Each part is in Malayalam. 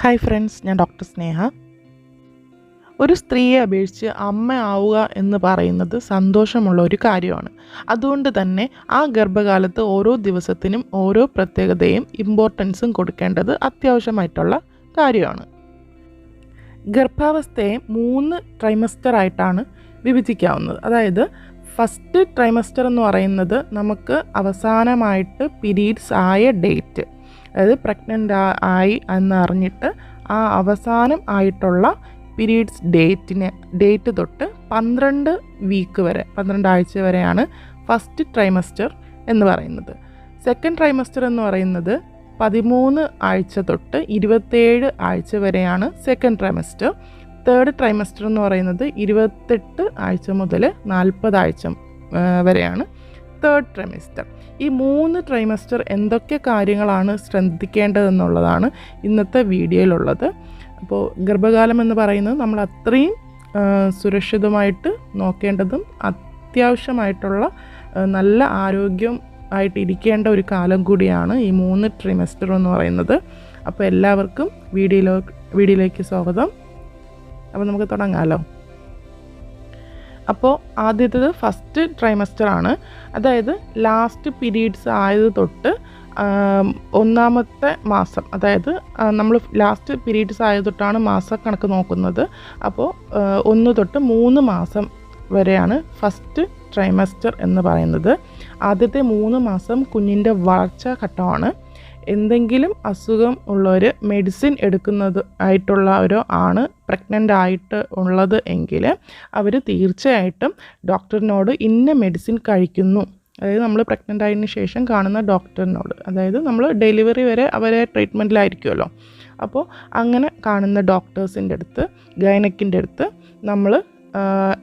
ഹായ് ഫ്രണ്ട്സ് ഞാൻ ഡോക്ടർ സ്നേഹ. ഒരു സ്ത്രീയെ അപേക്ഷിച്ച് അമ്മ ആവുക എന്ന് പറയുന്നത് സന്തോഷമുള്ള ഒരു കാര്യമാണ്. അതുകൊണ്ട് തന്നെ ആ ഗർഭകാലത്ത് ഓരോ ദിവസത്തിനും ഓരോ പ്രത്യേകതയും ഇമ്പോർട്ടൻസും കൊടുക്കേണ്ടത് അത്യാവശ്യമായിട്ടുള്ള കാര്യമാണ്. ഗർഭാവസ്ഥയെ മൂന്ന് ട്രൈമസ്റ്റർ ആയിട്ടാണ് വിഭജിക്കാവുന്നത്. അതായത് ഫസ്റ്റ് ട്രൈമസ്റ്റർ എന്ന് പറയുന്നത് നമുക്ക് അവസാനമായിട്ട് പീരീഡ്സ് ആയ ഡേറ്റ് അതായത് പ്രഗ്നന്റ് ആയി എന്ന് അറിഞ്ഞിട്ട് ആ അവസാനം ആയിട്ടുള്ള പീരീഡ്സ് ഡേറ്റിന് ഡേറ്റ് തൊട്ട് പന്ത്രണ്ട് വീക്ക് വരെ പന്ത്രണ്ട് ആഴ്ച വരെയാണ് ഫസ്റ്റ് ട്രൈമസ്റ്റർ എന്ന് പറയുന്നത്. സെക്കൻഡ് ട്രൈമസ്റ്റർ എന്ന് പറയുന്നത് പതിമൂന്ന് ആഴ്ച തൊട്ട് ഇരുപത്തേഴ് ആഴ്ച വരെയാണ് സെക്കൻഡ് ട്രൈമസ്റ്റർ തേർഡ് ട്രൈമസ്റ്റർ എന്ന് പറയുന്നത് ഇരുപത്തെട്ട് ആഴ്ച മുതൽ നാൽപ്പത് ആഴ്ച വരെയാണ് തേർഡ് ട്രൈമസ്റ്റർ ഈ മൂന്ന് ട്രൈമസ്റ്റർ എന്തൊക്കെ കാര്യങ്ങളാണ് ശ്രദ്ധിക്കേണ്ടതെന്നുള്ളതാണ് ഇന്നത്തെ വീഡിയോയിലുള്ളത്. അപ്പോൾ ഗർഭകാലം എന്ന് പറയുന്നത് നമ്മൾ അത്രയും സുരക്ഷിതമായിട്ട് നോക്കേണ്ടതും അത്യാവശ്യമായിട്ടുള്ള നല്ല ആരോഗ്യം ആയിട്ട് ഇരിക്കേണ്ട ഒരു കാലം കൂടിയാണ് ഈ മൂന്ന് ട്രിമസ്റ്റർ എന്ന് പറയുന്നത്. അപ്പോൾ എല്ലാവർക്കും വീഡിയോയിലോ വീഡിയോയിലേക്ക് സ്വാഗതം. അപ്പോൾ നമുക്ക് തുടങ്ങാമല്ലോ അപ്പോൾ ആദ്യത്തേത് ഫസ്റ്റ് ട്രൈമസ്റ്റർ ആണ്. അതായത് ലാസ്റ്റ് പീരീഡ്സ് ആയത് തൊട്ട് ഒന്നാമത്തെ മാസം അതായത് നമ്മൾ ലാസ്റ്റ് പീരീഡ്സ് ആയത് തൊട്ടാണ് മാസക്കണക്ക് നോക്കുന്നത്. അപ്പോൾ ഒന്ന് തൊട്ട് മൂന്ന് മാസം വരെയാണ് ഫസ്റ്റ് ട്രൈമസ്റ്റർ എന്ന് പറയുന്നത്. ആദ്യത്തെ മൂന്ന് മാസം കുഞ്ഞിന്റെ വളർച്ചാ ഘട്ടമാണ്. എന്തെങ്കിലും അസുഖം ഉള്ളവർ മെഡിസിൻ എടുക്കുന്നത് ആയിട്ടുള്ളവരോ ആണ് പ്രഗ്നന്റ് ആയിട്ട് ഉള്ളത് എങ്കിൽ അവർ തീർച്ചയായിട്ടും ഡോക്ടറിനോട് ഇന്ന മെഡിസിൻ കഴിക്കുന്നു. അതായത് നമ്മൾ പ്രഗ്നന്റ് ആയതിനു ശേഷം കാണുന്ന ഡോക്ടറിനോട് അതായത് നമ്മൾ ഡെലിവറി വരെ അവരെ ട്രീറ്റ്മെന്റിലായിരിക്കുമല്ലോ അപ്പോൾ അങ്ങനെ കാണുന്ന ഡോക്ടേഴ്സിന്റെ അടുത്ത് ഗൈനക്കിന്റെ അടുത്ത് നമ്മൾ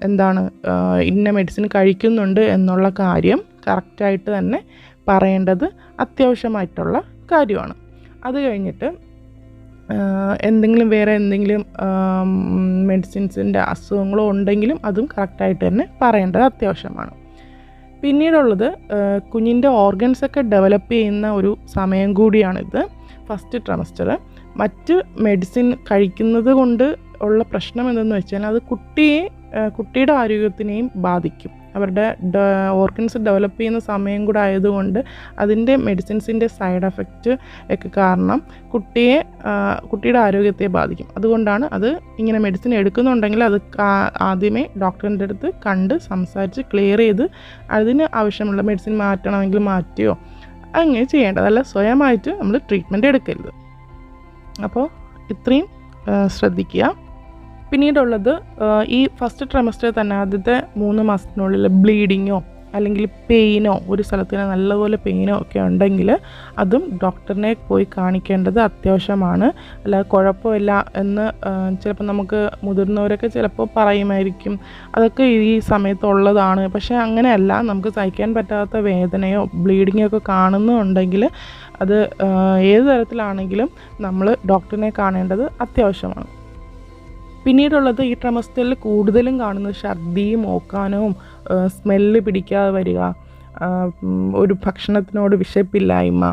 എന്താണ് ഇന്ന മെഡിസിൻ കഴിക്കുന്നുണ്ട് എന്നുള്ള കാര്യം കറക്റ്റായിട്ട് തന്നെ പറയേണ്ടത് അത്യാവശ്യമായിട്ടുള്ള കാര്യമാണ്. അത് കഴിഞ്ഞിട്ട് എന്തെങ്കിലും വേറെ എന്തെങ്കിലും മെഡിസിൻസിന്റെ അസുഖങ്ങളോ ഉണ്ടെങ്കിലും അതും കറക്റ്റായിട്ട് തന്നെ പറയേണ്ടത് അത്യാവശ്യമാണ്. പിന്നീടുള്ളത് കുഞ്ഞിന്റെ ഓർഗൻസൊക്കെ ഡെവലപ്പ് ചെയ്യുന്ന ഒരു സമയം കൂടിയാണിത് ഫസ്റ്റ് ട്രമസ്റ്റർ. മറ്റ് മെഡിസിൻ കഴിക്കുന്നത് കൊണ്ട് ഉള്ള പ്രശ്നം എന്തെന്ന് വെച്ചാൽ അത് കുട്ടിയെ കുട്ടിയുടെ ആരോഗ്യത്തിനെയും ബാധിക്കും. അവരുടെ ഓർഗൻസ് ഡെവലപ്പ് ചെയ്യുന്ന സമയം കൂടെ ആയതുകൊണ്ട് അതിന്റെ മെഡിസിൻസിന്റെ സൈഡ് എഫക്റ്റ് ഒക്കെ കാരണം കുട്ടിയെ കുട്ടിയുടെ ആരോഗ്യത്തെ ബാധിക്കും. അതുകൊണ്ടാണ് അത് ഇങ്ങനെ മെഡിസിൻ എടുക്കുന്നുണ്ടെങ്കിൽ അത് ആദ്യമേ ഡോക്ടറിന്റെ അടുത്ത് കണ്ട് സംസാരിച്ച് ക്ലിയർ ചെയ്ത് അതിന് ആവശ്യമുള്ള മെഡിസിൻ മാറ്റണമെങ്കിൽ മാറ്റിയോ അങ്ങനെ ചെയ്യേണ്ടതല്ല സ്വയമായിട്ട് നമ്മൾ ട്രീറ്റ്മെന്റ് എടുക്കരുത്. അപ്പോൾ ഇത്രയും ശ്രദ്ധിക്കുക. പിന്നീടുള്ളത് ഈ ഫസ്റ്റ് ട്രെമസ്റ്റർ തന്നെ ആദ്യത്തെ മൂന്ന് മാസത്തിനുള്ളിൽ ബ്ലീഡിങ്ങോ അല്ലെങ്കിൽ പെയിനോ ഒരു സ്ഥലത്തിന് നല്ലപോലെ പെയിനോ ഒക്കെ ഉണ്ടെങ്കിൽ അതും ഡോക്ടറിനെ പോയി കാണിക്കേണ്ടത് അത്യാവശ്യമാണ്. അല്ലാതെ കുഴപ്പമില്ല എന്ന് ചിലപ്പോൾ നമുക്ക് മുതിർന്നവരൊക്കെ ചിലപ്പോൾ പറയുമായിരിക്കും. അതൊക്കെ ഈ സമയത്തുള്ളതാണ്. പക്ഷേ അങ്ങനെയല്ല നമുക്ക് സഹിക്കാൻ പറ്റാത്ത വേദനയോ ബ്ലീഡിങ്ങോ ഒക്കെ കാണുന്നുണ്ടെങ്കിൽ അത് ഏത് തരത്തിലാണെങ്കിലും നമ്മൾ ഡോക്ടറിനെ കാണേണ്ടത് അത്യാവശ്യമാണ്. പിന്നീടുള്ളത് ഈ ട്രമസ്റ്റലിൽ കൂടുതലും കാണുന്നത് ഛർദിയും ഓക്കാനവും സ്മെല്ല് പിടിക്കാതെ വരിക ഒരു ഭക്ഷണത്തിനോട് വിശപ്പില്ലായ്മ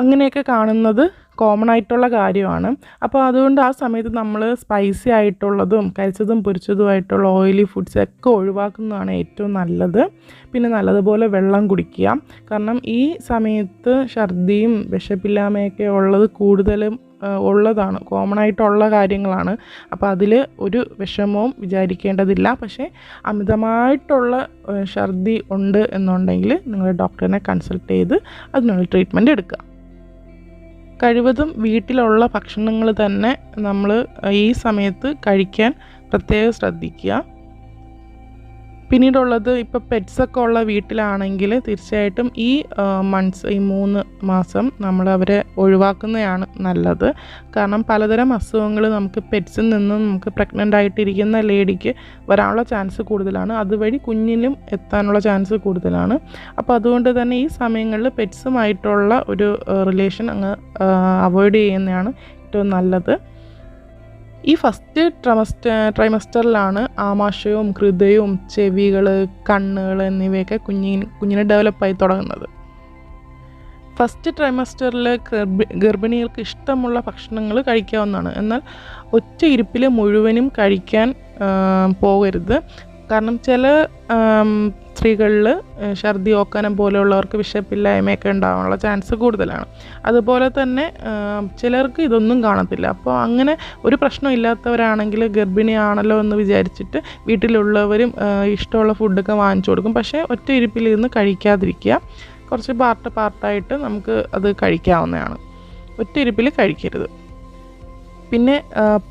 അങ്ങനെയൊക്കെ കാണുന്നത് കോമൺ ആയിട്ടുള്ള കാര്യമാണ്. അപ്പോൾ അതുകൊണ്ട് ആ സമയത്ത് നമ്മൾ സ്പൈസി ആയിട്ടുള്ളതും കരിച്ചതും പൊരിച്ചതുമായിട്ടുള്ള ഓയിലി ഫുഡ്സ് ഒക്കെ ഒഴിവാക്കുന്നതാണ് ഏറ്റവും നല്ലത്. പിന്നെ നല്ലതുപോലെ വെള്ളം കുടിക്കുക. കാരണം ഈ സമയത്ത് ഛർദിയും വിശപ്പില്ലായ്മയൊക്കെ ഉള്ളത് കൂടുതലും ഉള്ളതാണ്. കോമൺ ആയിട്ടുള്ള കാര്യങ്ങളാണ്. അപ്പോൾ അതിൽ ഒരു വിഷമവും വിചാരിക്കേണ്ടതില്ല. പക്ഷേ അമിതമായിട്ടുള്ള ഛർദി ഉണ്ട് എന്നുണ്ടെങ്കിൽ നിങ്ങൾ ഡോക്ടറിനെ കൺസൾട്ട് ചെയ്ത് അതിനുള്ള ട്രീറ്റ്മെന്റ് എടുക്കുക. കഴിവതും വീട്ടിലുള്ള ഭക്ഷണങ്ങൾ തന്നെ നമ്മൾ ഈ സമയത്ത് കഴിക്കാൻ പ്രത്യേകം ശ്രദ്ധിക്കുക. പിന്നീടുള്ളത് ഇപ്പോൾ പെറ്റ്സൊക്കെ ഉള്ള വീട്ടിലാണെങ്കിൽ തീർച്ചയായിട്ടും ഈ മന്ത്സ് ഈ മൂന്ന് മാസം നമ്മൾ അവരെ ഒഴിവാക്കുന്നതാണ് നല്ലത്. കാരണം പലതരം അസുഖങ്ങൾ നമുക്ക് പെറ്റ്സിൽ നിന്നും നമുക്ക് പ്രഗ്നന്റ് ആയിട്ടിരിക്കുന്ന ലേഡിക്ക് വരാനുള്ള ചാൻസ് കൂടുതലാണ്. അതുവഴി കുഞ്ഞിനും എത്താനുള്ള ചാൻസ് കൂടുതലാണ്. അപ്പോൾ അതുകൊണ്ട് തന്നെ ഈ സമയങ്ങളിൽ പെറ്റ്സുമായിട്ടുള്ള ഒരു റിലേഷൻ അങ്ങ് അവോയ്ഡ് ചെയ്യുന്നതാണ് ഏറ്റവും നല്ലത്. ഈ ഫസ്റ്റ് ട്രമസ്റ്റ ട്രൈമസ്റ്ററിലാണ് ആമാശയവും ഹൃദയവും ചെവികൾ കണ്ണുകൾ എന്നിവയൊക്കെ കുഞ്ഞിന് കുഞ്ഞിന് ഡെവലപ്പായി തുടങ്ങുന്നത്. ഫസ്റ്റ് ട്രൈമസ്റ്ററിൽ ഗർഭി ഗർഭിണികൾക്ക് ഇഷ്ടമുള്ള ഭക്ഷണങ്ങൾ കഴിക്കാവുന്നതാണ്. എന്നാൽ ഒറ്റ ഇരിപ്പിൽ മുഴുവനും കഴിക്കാൻ പോകരുത്. കാരണം ചില സ്ത്രീകളിൽ ഛർദി ഓക്കാനം പോലെയുള്ളവർക്ക് വിശപ്പില്ലായ്മയൊക്കെ ഉണ്ടാകാനുള്ള ചാൻസ് കൂടുതലാണ്. അതുപോലെ തന്നെ ചിലർക്ക് ഇതൊന്നും കാണത്തില്ല. അപ്പോൾ അങ്ങനെ ഒരു പ്രശ്നമില്ലാത്തവരാണെങ്കിൽ ഗർഭിണിയാണല്ലോ എന്ന് വിചാരിച്ചിട്ട് വീട്ടിലുള്ളവരും ഇഷ്ടമുള്ള ഫുഡൊക്കെ വാങ്ങിച്ചു കൊടുക്കും. പക്ഷേ ഒറ്റ ഇരിപ്പിൽ ഇരുന്ന് കഴിക്കാതിരിക്കുക. കുറച്ച് പാർട്ട് പാർട്ടായിട്ട് നമുക്ക് അത് കഴിക്കാവുന്നതാണ്. ഒറ്റ ഇരിപ്പിൽ കഴിക്കരുത്. പിന്നെ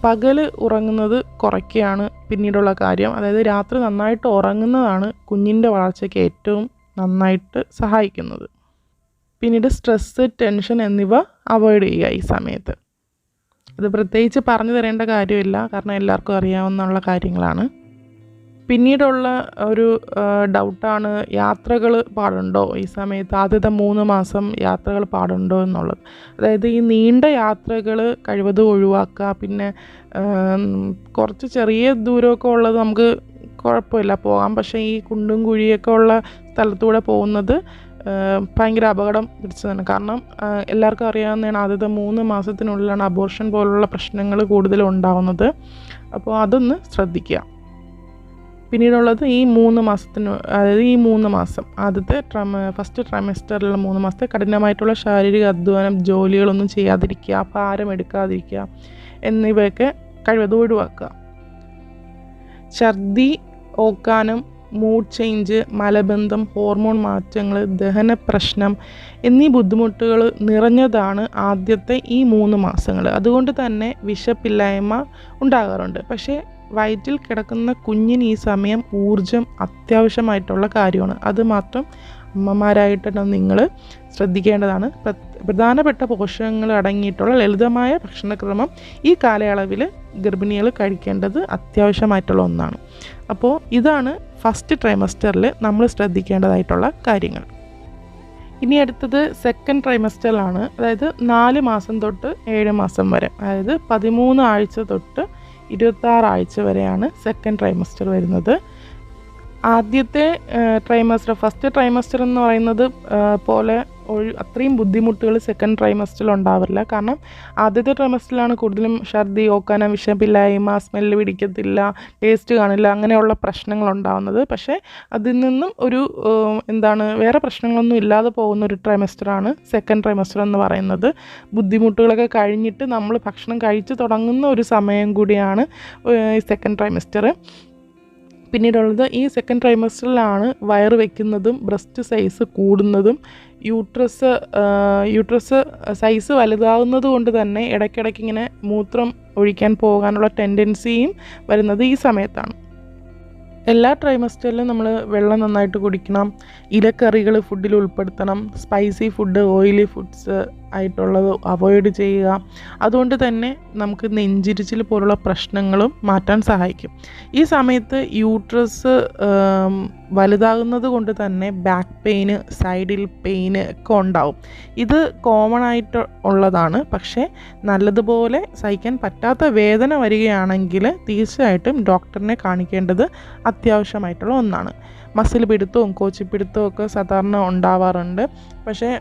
പകൽ ഉറങ്ങുന്നത് കുറയ്ക്കുകയാണ് പിന്നീടുള്ള കാര്യം. അതായത് രാത്രി നന്നായിട്ട് ഉറങ്ങുന്നതാണ് കുഞ്ഞിന്റെ വളർച്ചയ്ക്ക് ഏറ്റവും നന്നായിട്ട് സഹായിക്കുന്നത്. പിന്നീട് സ്ട്രെസ്സ് ടെൻഷൻ എന്നിവ അവോയ്ഡ് ചെയ്യുക ഈ സമയത്ത്. ഇത് പ്രത്യേകിച്ച് പറഞ്ഞു തരേണ്ട കാര്യമില്ല. കാരണം എല്ലാവർക്കും അറിയാവുന്ന കാര്യങ്ങളാണ്. പിന്നീടുള്ള ഒരു ഡൗട്ടാണ് യാത്രകൾ പാടുണ്ടോ ഈ സമയത്ത്? ആദ്യത്തെ മൂന്ന് മാസം യാത്രകൾ പാടുണ്ടോ എന്നുള്ളത്. അതായത് ഈ നീണ്ട യാത്രകൾ കഴിവതും ഒഴിവാക്കുക പിന്നെ കുറച്ച് ചെറിയ ദൂരമൊക്കെ ഉള്ളത് നമുക്ക് കുഴപ്പമില്ല പോകാം. പക്ഷേ ഈ കുണ്ടും കുഴിയൊക്കെ ഉള്ള സ്ഥലത്തൂടെ പോകുന്നത് ഭയങ്കര അപകടം പിടിച്ചതാണ് കാരണം എല്ലാവർക്കും അറിയാവുന്നതാണ് ആദ്യത്തെ മൂന്ന് മാസത്തിനുള്ളിലാണ് അബോർഷൻ പോലുള്ള പ്രശ്നങ്ങൾ കൂടുതലും ഉണ്ടാവുന്നത് അപ്പോൾ അതൊന്ന് ശ്രദ്ധിക്കുക. പിന്നീടുള്ളത് ഈ മൂന്ന് മാസത്തിന് അതായത് ഈ മൂന്ന് മാസം. ആദ്യത്തെ ട്രമ ഫസ്റ്റ് ട്രൈമസ്റ്ററിലുള്ള മൂന്ന് മാസത്തെ കഠിനമായിട്ടുള്ള ശാരീരിക അധ്വാനം ജോലികളൊന്നും ചെയ്യാതിരിക്കുക ഭാരം എടുക്കാതിരിക്കുക എന്നിവയൊക്കെ കഴിവതും ഒഴിവാക്കുക. ഛർദി ഓക്കാനം മൂഡ് ചേഞ്ച് മലബന്ധം ഹോർമോൺ മാറ്റങ്ങൾ ദഹന പ്രശ്നം എന്നീ ബുദ്ധിമുട്ടുകൾ നിറഞ്ഞതാണ് ആദ്യത്തെ ഈ മൂന്ന് മാസങ്ങൾ. അതുകൊണ്ട് തന്നെ വിശപ്പില്ലായ്മ ഉണ്ടാകാറുണ്ട്. പക്ഷേ വയറ്റിൽ കിടക്കുന്ന കുഞ്ഞിന് ഈ സമയം ഊർജം അത്യാവശ്യമായിട്ടുള്ള കാര്യമാണ്. അത് മാത്രം അമ്മമാരായിട്ട് നിങ്ങൾ ശ്രദ്ധിക്കേണ്ടതാണ്. പ്രധാനപ്പെട്ട പോഷകങ്ങൾ അടങ്ങിയിട്ടുള്ള ലളിതമായ ഭക്ഷണക്രമം ഈ കാലയളവിൽ ഗർഭിണികൾ കഴിക്കേണ്ടത് അത്യാവശ്യമായിട്ടുള്ള ഒന്നാണ്. അപ്പോൾ ഇതാണ് ഫസ്റ്റ് ട്രൈമസ്റ്ററിൽ നമ്മൾ ശ്രദ്ധിക്കേണ്ടതായിട്ടുള്ള കാര്യങ്ങൾ. ഇനി അടുത്തത് സെക്കൻഡ് ട്രൈമസ്റ്ററിലാണ്. അതായത് നാല് മാസം തൊട്ട് ഏഴ് മാസം വരെ. അതായത് പതിമൂന്ന് ആഴ്ച തൊട്ട് ഇരുപത്താറ് ആഴ്ച വരെയാണ് സെക്കൻഡ് ട്രൈമസ്റ്റർ വരുന്നത്. ആദ്യത്തെ ട്രൈമസ്റ്റർ ഫസ്റ്റ് ട്രൈമസ്റ്റർ എന്ന് പറയുന്നത് പോലെ അത്രയും ബുദ്ധിമുട്ടുകൾ സെക്കൻഡ് ട്രൈമസ്റ്ററിൽ ഉണ്ടാവില്ല കാരണം ആദ്യത്തെ ട്രൈമസ്റ്ററിലാണ് കൂടുതലും ഛർദി ഓക്കാന വിഷപ്പില്ലായ്മ സ്മെല്ല് പിടിക്കത്തില്ല ടേസ്റ്റ് കാണില്ല അങ്ങനെയുള്ള പ്രശ്നങ്ങൾ ഉണ്ടാവുന്നത്. പക്ഷേ അതിൽ നിന്നും ഒരു എന്താണ് വേറെ പ്രശ്നങ്ങളൊന്നും ഇല്ലാതെ പോകുന്ന ഒരു ട്രൈമസ്റ്ററാണ് സെക്കൻഡ് ട്രൈമസ്റ്റർ എന്ന് പറയുന്നത്. ബുദ്ധിമുട്ടുകളൊക്കെ കഴിഞ്ഞിട്ട് നമ്മൾ ഭക്ഷണം കഴിച്ച് തുടങ്ങുന്ന ഒരു സമയം കൂടിയാണ് സെക്കൻഡ് ട്രൈമസ്റ്റർ പിന്നീടുള്ളത് ഈ സെക്കൻഡ് ട്രൈമസ്റ്ററിലാണ് വയറ് വെക്കുന്നതും ബ്രസ്റ്റ് സൈസ് കൂടുന്നതും യൂട്രസ് യൂട്രസ് സൈസ് വലുതാവുന്നത് കൊണ്ട് തന്നെ ഇടയ്ക്കിടയ്ക്ക് ഇങ്ങനെ മൂത്രം ഒഴിക്കാൻ പോകാനുള്ള ടെൻഡൻസിയും വരുന്നത് ഈ സമയത്താണ്. എല്ലാ ട്രൈമസ്റ്ററിലും നമ്മൾ വെള്ളം നന്നായിട്ട് കുടിക്കണം ഇലക്കറികൾ ഫുഡിൽ ഉൾപ്പെടുത്തണം സ്പൈസി ഫുഡ് ഓയിലി ഫുഡ്സ് ആയിട്ടുള്ളത് അവോയ്ഡ് ചെയ്യുക. അതുകൊണ്ട് തന്നെ നമുക്ക് നെഞ്ചിരിച്ചിൽ പോലുള്ള പ്രശ്നങ്ങളും മാറ്റാൻ സഹായിക്കും. ഈ സമയത്ത് യൂട്രസ് വലുതാകുന്നത് കൊണ്ട് തന്നെ ബാക്ക് പെയിന് സൈഡിൽ പെയിന് ഒക്കെ ഉണ്ടാവും. ഇത് കോമൺ ആയിട്ട് ഉള്ളതാണ്. പക്ഷേ നല്ലതുപോലെ സഹിക്കാൻ പറ്റാത്ത വേദന വരികയാണെങ്കിൽ തീർച്ചയായിട്ടും ഡോക്ടറിനെ കാണിക്കേണ്ടത് അത്യാവശ്യമായിട്ടുള്ള ഒന്നാണ്. മസിൽ പിടുത്തവും കോച്ചിപ്പിടുത്തവും ഒക്കെ സാധാരണ ഉണ്ടാവാറുണ്ട്. പക്ഷേ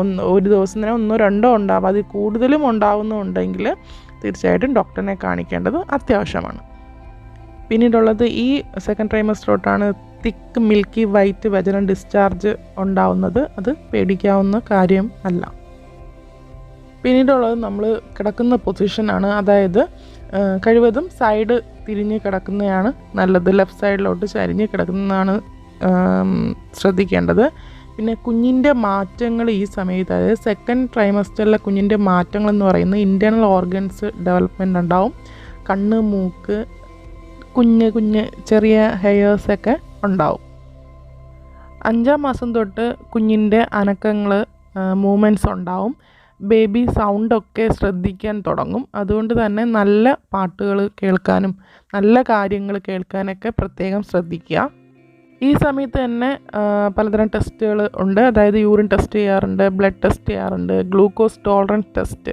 ഒന്ന് ഒരു ദിവസം തന്നെ ഒന്നോ രണ്ടോ ഉണ്ടാവും. അതിൽ കൂടുതലും ഉണ്ടാവുന്നുണ്ടെങ്കിൽ തീർച്ചയായിട്ടും ഡോക്ടറിനെ കാണിക്കേണ്ടത് അത്യാവശ്യമാണ്. പിന്നീടുള്ളത് ഈ സെക്കൻഡ് ട്രൈമസ്റ്ററോട്ടാണ് തിക്ക് മിൽക്കി വൈറ്റ് വെജനം ഡിസ്ചാർജ് ഉണ്ടാവുന്നത്. അത് പേടിക്കാവുന്ന കാര്യം അല്ല. പിന്നീടുള്ളത് നമ്മൾ കിടക്കുന്ന പൊസിഷനാണ് അതായത് കഴിവതും സൈഡ് തിരിഞ്ഞ് കിടക്കുന്നതാണ് നല്ലത്. ലെഫ്റ്റ് സൈഡിലോട്ട് ചരിഞ്ഞ് കിടക്കുന്നതാണ് ശ്രദ്ധിക്കേണ്ടത്. പിന്നെ കുഞ്ഞിന്റെ മാറ്റങ്ങൾ ഈ സമയത്ത് അതായത് സെക്കൻഡ് ട്രൈമസ്റ്ററിലെ കുഞ്ഞിന്റെ മാറ്റങ്ങൾ എന്ന് പറയുന്നത് ഇന്റേർണൽ ഓർഗൻസ് ഡെവലപ്മെന്റ് ഉണ്ടാവും. കണ്ണ് മൂക്ക് കുഞ്ഞ് കുഞ്ഞ് ചെറിയ ഹെയേഴ്സൊക്കെ ഉണ്ടാവും. അഞ്ചാം മാസം തൊട്ട് കുഞ്ഞിന്റെ അനക്കങ്ങൾ മൂമെന്റ്സ് ഉണ്ടാവും. ബേബി സൗണ്ടൊക്കെ ശ്രദ്ധിക്കാൻ തുടങ്ങും. അതുകൊണ്ട് തന്നെ നല്ല പാട്ടുകൾ കേൾക്കാനും നല്ല കാര്യങ്ങൾ കേൾക്കാനൊക്കെ പ്രത്യേകം ശ്രദ്ധിക്കുക. ഈ സമയത്ത് തന്നെ പലതരം ടെസ്റ്റുകൾ ഉണ്ട്. അതായത് യൂറിൻ ടെസ്റ്റ് ചെയ്യാറുണ്ട് ബ്ലഡ് ടെസ്റ്റ് ചെയ്യാറുണ്ട് glucose tolerance test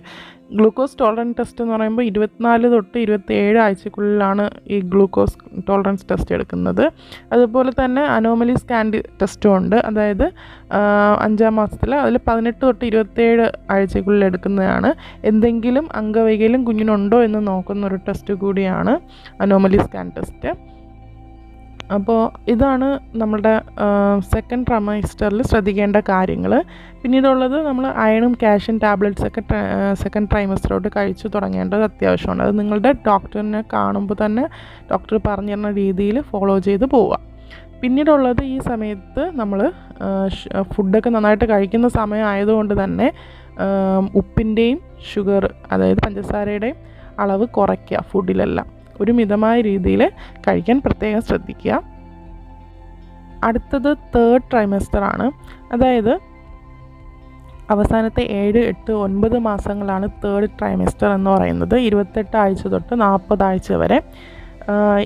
glucose tolerance test എന്ന് പറയുമ്പോൾ ഇരുപത്തിനാല് തൊട്ട് ഇരുപത്തേഴ് ആഴ്ചക്കുള്ളിലാണ് ഈ ഗ്ലൂക്കോസ് ടോളറൻസ് ടെസ്റ്റ് എടുക്കുന്നത്. അതുപോലെ തന്നെ അനോമലി സ്കാൻ ടെസ്റ്റും ഉണ്ട്. അതായത് അഞ്ചാം മാസത്തിൽ അതിൽ പതിനെട്ട് തൊട്ട് ഇരുപത്തേഴ് ആഴ്ചക്കുള്ളിൽ എടുക്കുന്നതാണ്. എന്തെങ്കിലും അംഗവൈകല്യം കുഞ്ഞിനുണ്ടോ എന്ന് നോക്കുന്ന ഒരു ടെസ്റ്റ് കൂടിയാണ് അനോമലി സ്കാൻ ടെസ്റ്റ്. അപ്പോൾ ഇതാണ് നമ്മുടെ സെക്കൻഡ് ട്രൈമൈസ്റ്ററിൽ ശ്രദ്ധിക്കേണ്ട കാര്യങ്ങൾ പിന്നീടുള്ളത് നമ്മൾ അയണും ക്യാഷും ടാബ്ലറ്റ്സ് ഒക്കെ സെക്കൻഡ് ട്രൈമസ്റ്ററോട്ട് കഴിച്ചു തുടങ്ങേണ്ടത് അത്യാവശ്യമാണ്. അത് നിങ്ങളുടെ ഡോക്ടറിനെ കാണുമ്പോൾ തന്നെ ഡോക്ടർ പറഞ്ഞു തരുന്ന രീതിയിൽ ഫോളോ ചെയ്ത് പോവുക. പിന്നീടുള്ളത് ഈ സമയത്ത് നമ്മൾ ഫുഡൊക്കെ നന്നായിട്ട് കഴിക്കുന്ന സമയം ആയതുകൊണ്ട് തന്നെ ഉപ്പിന്റെയും ഷുഗർ അതായത് പഞ്ചസാരയുടെയും അളവ് കുറയ്ക്കുക ഫുഡിലെല്ലാം ഒരു മിതമായ രീതിയിൽ കഴിക്കാൻ പ്രത്യേകം ശ്രദ്ധിക്കുക. അടുത്തത് തേർഡ് ട്രൈമസ്റ്റർ ആണ്. അതായത് അവസാനത്തെ ഏഴ് എട്ട് ഒൻപത് മാസങ്ങളാണ് തേർഡ് ട്രൈമസ്റ്റർ എന്ന് പറയുന്നത്. ഇരുപത്തെട്ട് ആഴ്ച തൊട്ട് നാൽപ്പത് ആഴ്ച വരെ.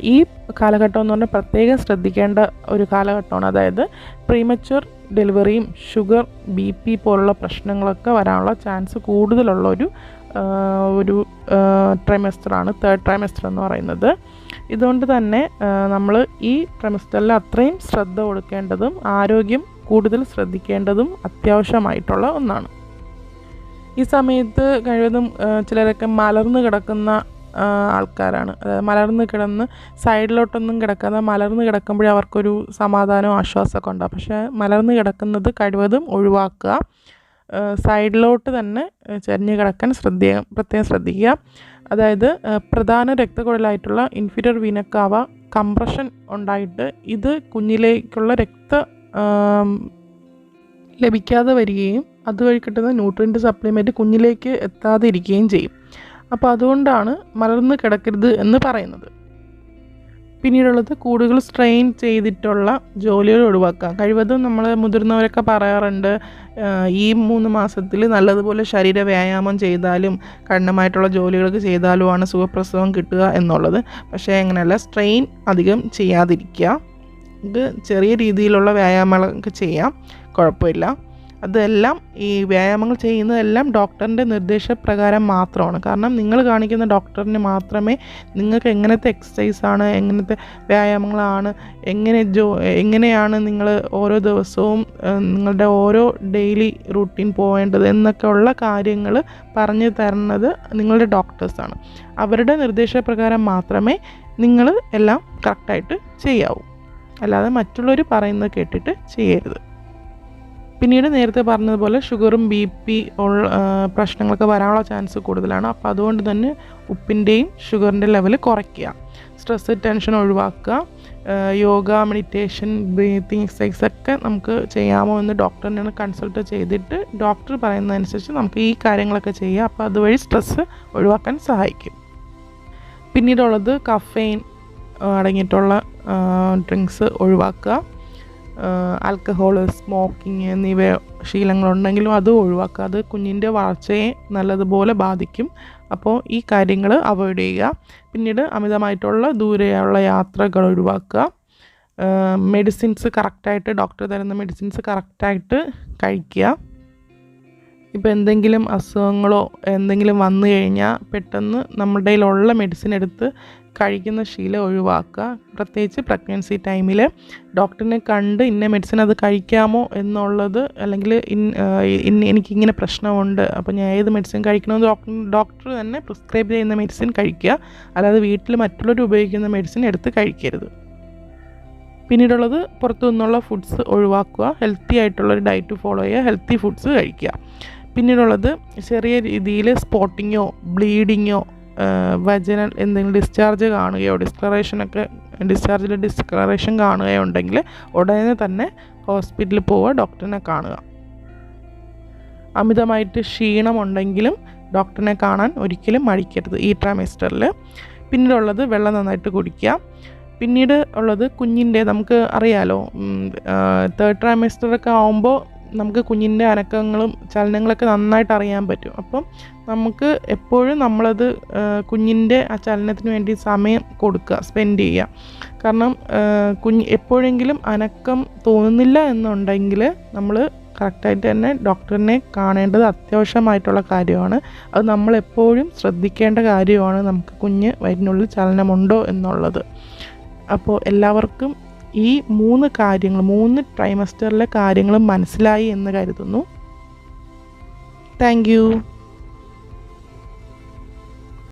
ഈ കാലഘട്ടം എന്ന് പറഞ്ഞാൽ പ്രത്യേകം ശ്രദ്ധിക്കേണ്ട ഒരു കാലഘട്ടമാണ്. അതായത് പ്രീമച്വർ ഡെലിവറിയും ഷുഗർ ബി പി പോലുള്ള പ്രശ്നങ്ങളൊക്കെ വരാനുള്ള ചാൻസ് കൂടുതലുള്ള ഒരു ഒരു ട്രൈമസ്റ്ററാണ് തേർഡ് ട്രൈമസ്റ്റർ എന്ന് പറയുന്നത്. ഇതുകൊണ്ട് തന്നെ നമ്മൾ ഈ ട്രൈമസ്റ്ററിൽ അത്രയും ശ്രദ്ധ കൊടുക്കേണ്ടതും ആരോഗ്യം കൂടുതൽ ശ്രദ്ധിക്കേണ്ടതും അത്യാവശ്യമായിട്ടുള്ള ഒന്നാണ്. ഈ സമയത്ത് കഴിവതും ചിലരൊക്കെ മലർന്ന് കിടക്കുന്ന ആൾക്കാരാണ്. അതായത് മലർന്ന് കിടന്ന് സൈഡിലോട്ടൊന്നും കിടക്കാതെ മലർന്ന് കിടക്കുമ്പോഴേ അവർക്കൊരു സമാധാനവും ആശ്വാസമൊക്കെ ഉണ്ടാകും പക്ഷേ മലർന്ന് കിടക്കുന്നത് കഴിവതും ഒഴിവാക്കുക സൈഡിലോട്ട് തന്നെ ചരിഞ്ഞു കിടക്കാൻ ശ്രദ്ധ പ്രത്യേകം ശ്രദ്ധിക്കുക. അതായത് പ്രധാന രക്തക്കുഴലായിട്ടുള്ള ഇൻഫീരിയർ വീനക്കാവ കംപ്രഷൻ ഉണ്ടായിട്ട് ഇത് കുഞ്ഞിലേക്കുള്ള രക്ത ലഭിക്കാതെ വരികയും അതുവഴി കിട്ടുന്ന ന്യൂട്രിയന്റ് സപ്ലിമെന്റ് കുഞ്ഞിലേക്ക് എത്താതെ ഇരിക്കുകയും ചെയ്യും. അപ്പോൾ അതുകൊണ്ടാണ് മലർന്ന് കിടക്കരുത് എന്ന് പറയുന്നത്. പിന്നീടുള്ളത് കൂടുതൽ സ്ട്രെയിൻ ചെയ്തിട്ടുള്ള ജോലികൾ ഒഴിവാക്കുക. കഴിവതും നമ്മൾ മുതിർന്നവരൊക്കെ പറയാറുണ്ട് ഈ മൂന്ന് മാസത്തിൽ നല്ലതുപോലെ ശരീര വ്യായാമം ചെയ്താലും കഠിനമായിട്ടുള്ള ജോലികളൊക്കെ ചെയ്താലുമാണ് സുഖപ്രസവം കിട്ടുക എന്നുള്ളത്. പക്ഷേ അങ്ങനെയല്ല സ്ട്രെയിൻ അധികം ചെയ്യാതിരിക്കുക. ഇത് ചെറിയ രീതിയിലുള്ള വ്യായാമങ്ങളൊക്കെ ചെയ്യാം കുഴപ്പമില്ല. അതെല്ലാം ഈ വ്യായാമങ്ങൾ ചെയ്യുന്നതെല്ലാം ഡോക്ടറിന്റെ നിർദ്ദേശപ്രകാരം മാത്രമാണ്. കാരണം നിങ്ങൾ കാണിക്കുന്ന ഡോക്ടറിന് മാത്രമേ നിങ്ങൾക്ക് എങ്ങനത്തെ എക്സസൈസാണ് എങ്ങനത്തെ വ്യായാമങ്ങളാണ് എങ്ങനെ ജോ എങ്ങനെയാണ് നിങ്ങൾ ഓരോ ദിവസവും നിങ്ങളുടെ ഓരോ ഡെയിലി റൂട്ടീൻ പോകേണ്ടത് എന്നൊക്കെ ഉള്ള കാര്യങ്ങൾ പറഞ്ഞു തരുന്നത് നിങ്ങളുടെ ഡോക്ടേഴ്സാണ് അവരുടെ നിർദ്ദേശപ്രകാരം മാത്രമേ നിങ്ങൾ എല്ലാം കറക്റ്റായിട്ട് ചെയ്യാവൂ. അല്ലാതെ മറ്റുള്ളവർ പറയുന്നത് കേട്ടിട്ട് ചെയ്യരുത്. പിന്നീട് നേരത്തെ പറഞ്ഞതുപോലെ ഷുഗറും ബി പി പ്രശ്നങ്ങളൊക്കെ വരാനുള്ള ചാൻസ് കൂടുതലാണ്. അപ്പോൾ അതുകൊണ്ട് തന്നെ ഉപ്പിന്റെയും ഷുഗറിന്റെ ലെവൽ കുറയ്ക്കുക. സ്ട്രെസ് ടെൻഷൻ ഒഴിവാക്കുക. യോഗ മെഡിറ്റേഷൻ ബ്രീത്തിങ് എക്സസൈസ് ഒക്കെ നമുക്ക് ചെയ്യാമോ എന്ന് ഡോക്ടറിനെ കൺസൾട്ട് ചെയ്തിട്ട് ഡോക്ടർ പറയുന്നതനുസരിച്ച് നമുക്ക് ഈ കാര്യങ്ങളൊക്കെ ചെയ്യാം. അപ്പോൾ അതുവഴി സ്ട്രെസ്സ് ഒഴിവാക്കാൻ സഹായിക്കും. പിന്നീടുള്ളത് കഫെയിൻ അടങ്ങിയിട്ടുള്ള ഡ്രിങ്ക്സ് ഒഴിവാക്കുക. ആൽക്കഹോൾ സ്മോക്കിംഗ് എന്നിവ ശീലങ്ങളുണ്ടെങ്കിലും അത് ഒഴിവാക്കുക. അത് കുഞ്ഞിന്റെ വളർച്ചയെ നല്ലതുപോലെ ബാധിക്കും. അപ്പോൾ ഈ കാര്യങ്ങൾ അവോയ്ഡ് ചെയ്യുക. പിന്നീട് അമിതമായിട്ടുള്ള ദൂരെയുള്ള യാത്രകൾ ഒഴിവാക്കുക. മെഡിസിൻസ് കറക്റ്റായിട്ട് ഡോക്ടർ തരുന്ന മെഡിസിൻസ് കറക്റ്റായിട്ട് കഴിക്കുക. ഇപ്പോൾ എന്തെങ്കിലും അസുഖങ്ങളോ എന്തെങ്കിലും വന്നു കഴിഞ്ഞാൽ പെട്ടെന്ന് നമ്മുടെ കയ്യിലുള്ള മെഡിസിൻ എടുത്ത് കഴിക്കുന്ന ശീലം ഒഴിവാക്കുക. പ്രത്യേകിച്ച് പ്രഗ്നൻസി ടൈമിൽ ഡോക്ടറിനെ കണ്ട് ഇന്ന മെഡിസിൻ അത് കഴിക്കാമോ എന്നുള്ളത് അല്ലെങ്കിൽ ഇൻ എനിക്കിങ്ങനെ പ്രശ്നമുണ്ട് അപ്പോൾ ഞാൻ ഏത് മെഡിസിൻ കഴിക്കണമെന്ന് ഡോക്ടർ ഡോക്ടർ തന്നെ പ്രിസ്ക്രൈബ് ചെയ്യുന്ന മെഡിസിൻ കഴിക്കുക. അല്ലാതെ വീട്ടിൽ മറ്റുള്ളവർ ഉപയോഗിക്കുന്ന മെഡിസിൻ എടുത്ത് കഴിക്കരുത്. പിന്നീടുള്ളത് പുറത്തു നിന്നുള്ള ഫുഡ്സ് ഒഴിവാക്കുക ഹെൽത്തി ആയിട്ടുള്ളൊരു ഡയറ്റ് ഫോളോ ചെയ്യുക. ഹെൽത്തി ഫുഡ്സ് കഴിക്കുക. പിന്നീടുള്ളത് ചെറിയ രീതിയിൽ സ്പോട്ടിങ്ങോ ബ്ലീഡിങ്ങോ വജനൽ എന്തെങ്കിലും ഡിസ്ചാർജ് കാണുകയോ ഡിസ്ക്ലറേഷനൊക്കെ ഡിസ്ചാർജിൽ ഡിസ്ക്ലറേഷൻ കാണുകയോ ഉണ്ടെങ്കിൽ ഉടനെ തന്നെ ഹോസ്പിറ്റലിൽ പോവുക ഡോക്ടറിനെ കാണുക. അമിതമായിട്ട് ക്ഷീണമുണ്ടെങ്കിലും ഡോക്ടറിനെ കാണാൻ ഒരിക്കലും മടിക്കരുത് ഈ ട്രാമിസ്റ്ററിൽ പിന്നീടുള്ളത് വെള്ളം നന്നായിട്ട് കുടിക്കുക. പിന്നീട് ഉള്ളത് കുഞ്ഞിന്റെ നമുക്ക് അറിയാലോ തേർഡ് ട്രൈമസ്റ്ററൊക്കെ ആകുമ്പോൾ നമുക്ക് കുഞ്ഞിന്റെ അനക്കങ്ങളും ചലനങ്ങളൊക്കെ നന്നായിട്ട് അറിയാൻ പറ്റും. അപ്പം നമുക്ക് എപ്പോഴും നമ്മളത് കുഞ്ഞിന്റെ ആ ചലനത്തിന് വേണ്ടി സമയം കൊടുക്കുക സ്പെൻഡ് ചെയ്യുക. കാരണം കുഞ്ഞ് എപ്പോഴെങ്കിലും അനക്കം തോന്നുന്നില്ല എന്നുണ്ടെങ്കിൽ നമ്മൾ കറക്റ്റായിട്ട് തന്നെ ഡോക്ടറിനെ കാണേണ്ടത് അത്യാവശ്യമായിട്ടുള്ള കാര്യമാണ്. അത് നമ്മളെപ്പോഴും ശ്രദ്ധിക്കേണ്ട കാര്യമാണ് നമുക്ക് കുഞ്ഞ് വയറ്റിനുള്ളിൽ ചലനമുണ്ടോ എന്നുള്ളത്. അപ്പോൾ എല്ലാവർക്കും ഈ മൂന്ന് കാര്യങ്ങൾ മൂന്ന് ട്രൈമസ്റ്ററിലെ കാര്യങ്ങളും മനസ്സിലായി എന്ന് കരുതുന്നു. താങ്ക്